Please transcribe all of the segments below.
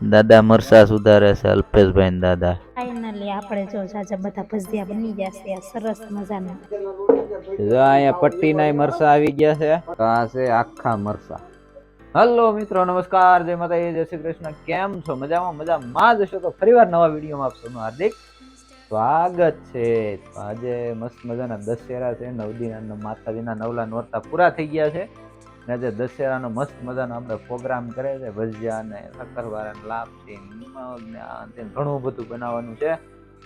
દાદા મરસા સુધારે છે અલ્પેશભાઈ ને દાદા. ફાઇનલી આપણે જો જાજા બધા ભજીયા બની ગયા છે સરસ મજાના. જો અહીંયા પટ્ટીના મરસા આવી ગયા છે. આ છે આખા મરસા. હલો મિત્રો નમસ્કાર. જય માતા જય શ્રી કૃષ્ણ. કેમ છો? મજામાં? મજામાં? જ હશો તો ફરીવાર નવા વિડીયોમાં આપ સૌનું હાર્દિક સ્વાગત છે. આજે મસ્ત મજાના દશેરા છે. નવદીના દિન માતાજીના નવલા નોરતા પૂરા થઈ ગયા છે. ને આજે દશેરાનો મસ્ત મજાનો આપણે પ્રોગ્રામ કરે છે, ભજીયા ને શક્કરવાળા લાપસી મગ ને ઘણું બધું બનાવવાનું છે.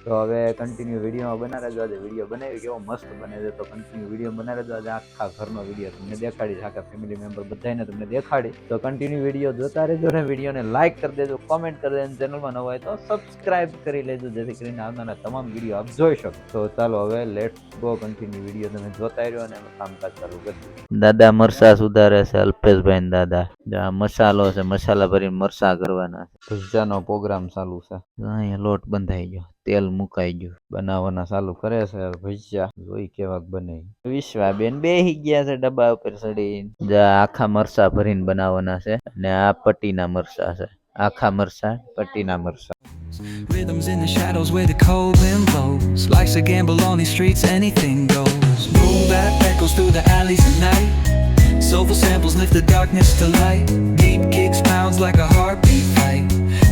તો હવે કન્ટિન્યુ વિડીયોમાં બના જો આજે વીડિયો બનાવી, કેવો મસ્ત બને છે. તો કન્ટિન્યુ વીડિયો બના જો આજે આખા ઘરનો વીડિયો તમને દેખાડી છે, આખા ફેમિલી મેમ્બર બધાને તમને દેખાડી. તો કન્ટિન્યુ વીડિયો જોતા રહેજો ને વિડીયોને લાઇક કરી દેજો કોમેન્ટ કરી દેજો ચેનલમાં નવા હોય તો સબસ્ક્રાઇબ કરી લેજો, જેથી કરીને આવનારા તમામ વીડિયો આપ જોઈ શકો. તો ચાલો હવે લેટ્સ ગો કન્ટિન્યુ વીડિયો તમે જોતા રહ્યો અને કામકાજ ચાલુ કરી દાદા મરસા સુધારે છે, અલ્પેશભાઈ દાદા. મસાલો છે મસાલા ભરીને મરસા કરવાના છે. ભજીયાનો પ્રોગ્રામ ચાલુ છે. અહીંયા લોટ બંધાઈ ગયો. તેલ મુકાઈ ગયું. બનાવવાના ચાલુ કરે છે ભજીયા. જોઈ કેવાક બને. વિશ્વાબેન બેહી ગયા છે ડબ્બા ઉપર ચડી જા આખા મરસા ભરીને બનાવવાના છે અને આ પટ્ટીના મરસા છે. આખા મરસા પટ્ટીના મરસા Rhythms in the shadows where the cold wind blows. Life's a gamble on these streets, anything goes. Boom that echoes through the alleys at night. Soulful samples lift the darkness to light. Deep kicks pounds like a heartbeat fight.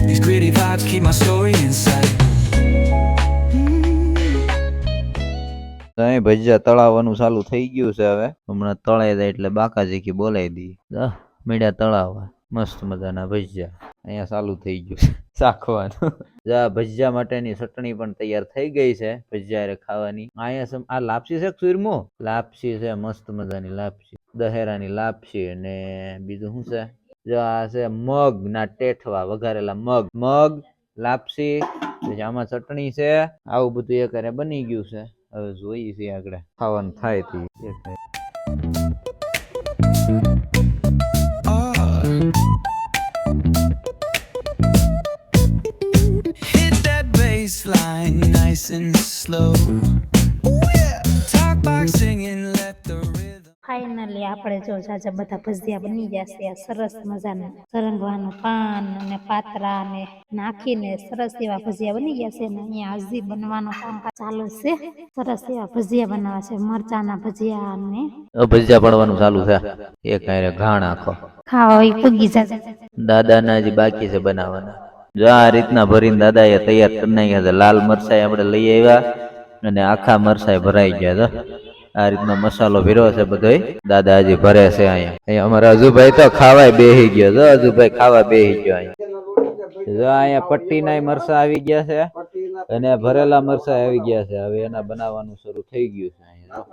These gritty vibes keep my story in sight. અહીં ભજીયા તળાવવાનું ચાલુ થઈ ગયું છે હવે હમણાં તળાઈ જાય એટલે બાકાજી બાકાજીકી બોલાવી દી મીડિયા તળાવવા મસ્ત મજાના ભજીયા અહીંયા ચાલુ થઈ ગયું છે ચાખવાનું ભજીયા માટેની ચટણી પણ તૈયાર થઈ ગઈ છે ભજીયા ખાવાની. અહીંયા આ લાપસી છે સુરમો? લાપસી છે, મસ્ત મજાની લાપસી. દહેરાની લાપસી અને બીજું શું છે? જો આ છે મગ ના ટેઠવા, વઘારેલા મગ. મગ, લાપસી, પછી આમાં ચટણી છે. આવું બધું એક હારે બની ગયું છે. હવે જોઈએ છીએ આગળ. ખાવાનું થાય તે. ફાઇનલી આપણે જો જાજા બધા ભજીયા બની ગયા છે આ સરસ મજાના સરંગવાનું પાન અને પાતરા ને નાખીને સરસ એવા ભજીયા બની ગયા છે ને અહીંયા હજી બનવાનું કામ ચાલુ છે. સરસ એવા ભજીયા બનાવવા છે મરચાના ભજીયા ને. ભજીયા પડવાનું ચાલુ છે. એક ઘાણ આખો. ખાવા પૂગી જાય દાદાના જે બાકી છે બનાવવાના. જો આ રીતના ભરીને દાદાએ તૈયાર કરી નાખ્યા હતા લાલ મરસાઈ આપણે લઈ આવ્યા અને આખા મરસાઈ ભરાઈ ગયા તો આ રીતનો મસાલો ભીરો છે બધો દાદા હજી ભરે છે અહીંયા. અહીંયા અમારા હજુભાઈ તો ખાવાય બેહી ગયો. જો હજુભાઈ ખાવા બેહી ગયો અહીંયા. જો અહીંયા પટ્ટીના મરસા આવી ગયા છે અને ભરેલા મરસા આવી ગયા છે. હવે એના બનાવવાનું શરૂ થઈ ગયું છે અહીંયા.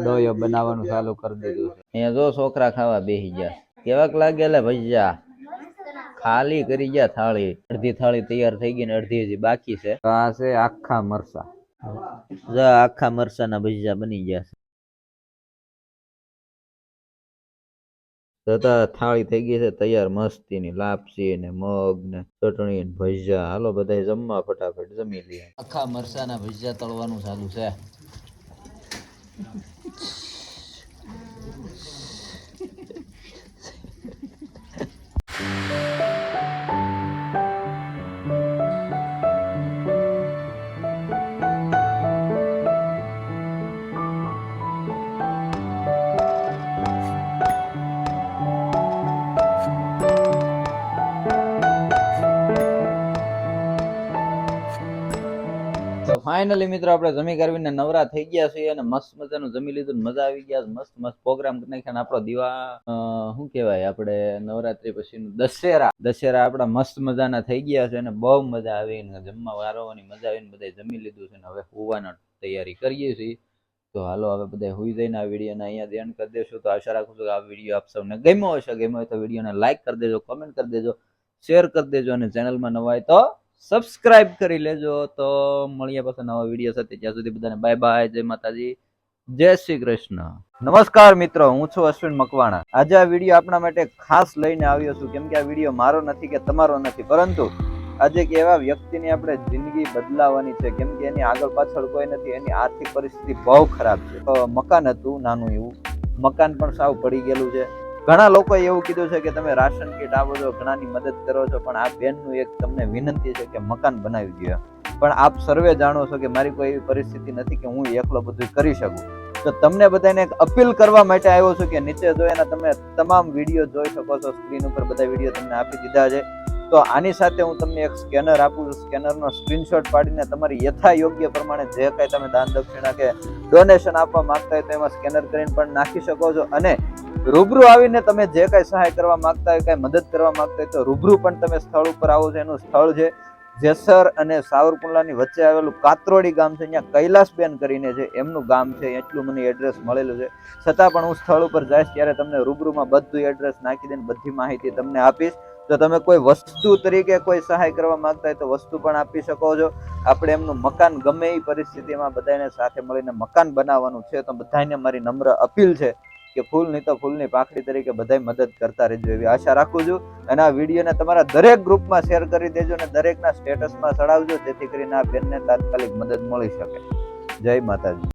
ડોયો બનાવવાનું ચાલુ કરી દીધું અહીંયા જો છોકરા ખાવા બેહી ગયા. કેવાક લાગેલા ભજીયા ખાલી કરી ગયા થાળી. અડધી થાળી તૈયાર થઈ ગઈ ને અડધી હજી બાકી છે. તો આ છે આખા મરસા. જો આખા મરસાના ભજીયા બની ગયા છે. તો તો થાળી થઈ ગઈ છે તૈયાર મસ્તી ની લાપસી ને મગ ને ચટણી ને ભજીયા. હાલો બધા જમવા ફટાફટ જમી લઈએ આખા મરસાના ભજીયા તળવાનું ચાલુ છે. ફાઇનલી મિત્રો, આપણે જમી કરવીને નવરા થઈ ગયા છીએ અને મસ્ત મજાનું જમી લીધું મજા આવી ગયા મસ્ત મસ્ત પ્રોગ્રામ કરી નાખ્યા આપણો દીવા શું કહેવાય આપણે નવરાત્રી પછીનું? દશેરા. દશેરા આપણા મસ્ત મજાના થઈ ગયા છે અને બહુ મજા આવી જમવા વારવાની મજા આવીને બધા જમી લીધું છે અને હવે હોવાની તૈયારી કરીએ છીએ. તો હાલો હવે બધા હોઈ જઈને આ વિડીયોને અહીંયા ધ્યાન કરી દેશું. તો આશા રાખું છું કે આ વીડિયો આપ સૌને ગમ્યો હશે. ગમ્યો હોય તો વિડીયોને લાઈક કરી દેજો કમેન્ટ કરી દેજો શેર કરી દેજો અને ચેનલમાં નવા હોય તો સબસ્ક્રાઇબ કરી લેજો. તો મળીએ પછી નવા વીડિયો સાથે. ત્યાં સુધી બધાને બાય બાય જય માતાજી. જય શ્રી કૃષ્ણ. નમસ્કાર મિત્રો. હું છું અશ્વિન મકવાણા. આજે આ વીડિયો આપણા માટે ખાસ લઈને આવ્યો છું. કેમ કે આ વીડિયો મારો નથી કે તમારો નથી. પરંતુ આજે એક એવા વ્યક્તિની આપણે જિંદગી બદલાવાની છે. કેમ કે એની આગળ પાછળ કોઈ નથી. એની આર્થિક પરિસ્થિતિ બહુ ખરાબ છે. મકાન હતું નાનું એવું. મકાન પણ સાવ પડી ગયેલું છે. ઘણા લોકોએ એવું કીધું છે કે તમે રાશન કીટ આપો છો ઘણાની મદદ કરો છો, પણ આ બેનનું એક તમને વિનંતી છે કે મકાન બનાવી દો પણ આપ સર્વે જાણો છો કે મારી કોઈ એવી પરિસ્થિતિ નથી કે હું એકલો બધું કરી શકું. તો તમને બધાને એક અપીલ કરવા માટે આવ્યો છું કે નીચે જોઈને તમે તમામ વીડિયો જોઈ શકો છો, સ્ક્રીન ઉપર બધા વીડિયો તમને આપી દીધા છે. તો આની સાથે હું તમને એક સ્કેનર આપું છું. સ્કેનરનો સ્ક્રીનશોટ પાડીને તમારી યથા યોગ્ય પ્રમાણે જે કાંઈ તમે દાન દક્ષિણા કે ડોનેશન આપવા માંગતા હોય તો એમાં સ્કેનર કરીને પણ નાખી શકો છો. અને રૂબરૂ આવીને તમે જે કાંઈ સહાય કરવા માંગતા હોય, કાંઈ મદદ કરવા માંગતા હોય તો રૂબરૂ પણ તમે સ્થળ ઉપર આવો છો. એનું સ્થળ છે જેસર અને સાવરકુંડલાની વચ્ચે આવેલું કાત્રોડી ગામ છે. અહીંયા કૈલાસબેન કરીને છે. એમનું ગામ છે. એટલું મને એડ્રેસ મળેલું છે. છતાં પણ હું સ્થળ ઉપર જઈશ ત્યારે તમને રૂબરૂમાં બધું એડ્રેસ નાખી દઈને બધી માહિતી તમને આપીશ. તો તમે કોઈ વસ્તુ તરીકે કોઈ સહાય કરવા માંગતા હોય તો વસ્તુ પણ આપી શકો છો. આપણે એમનું મકાન ગમે એ પરિસ્થિતિમાં બધાને સાથે મળીને મકાન બનાવવાનું છે. તો બધાને મારી નમ્ર અપીલ છે. કે ફૂલ નહીં તો ફૂલની પાંખડી તરીકે બધાય મદદ કરતા રહેજો એવી આશા રાખું છું. અને આ વિડીયોને તમારા દરેક ગ્રુપમાં શેર કરી દેજો અને દરેકના સ્ટેટસમાં ચડાવજો, જેથી કરીને આ બેનને તાત્કાલિક મદદ મળી શકે. જય માતાજી.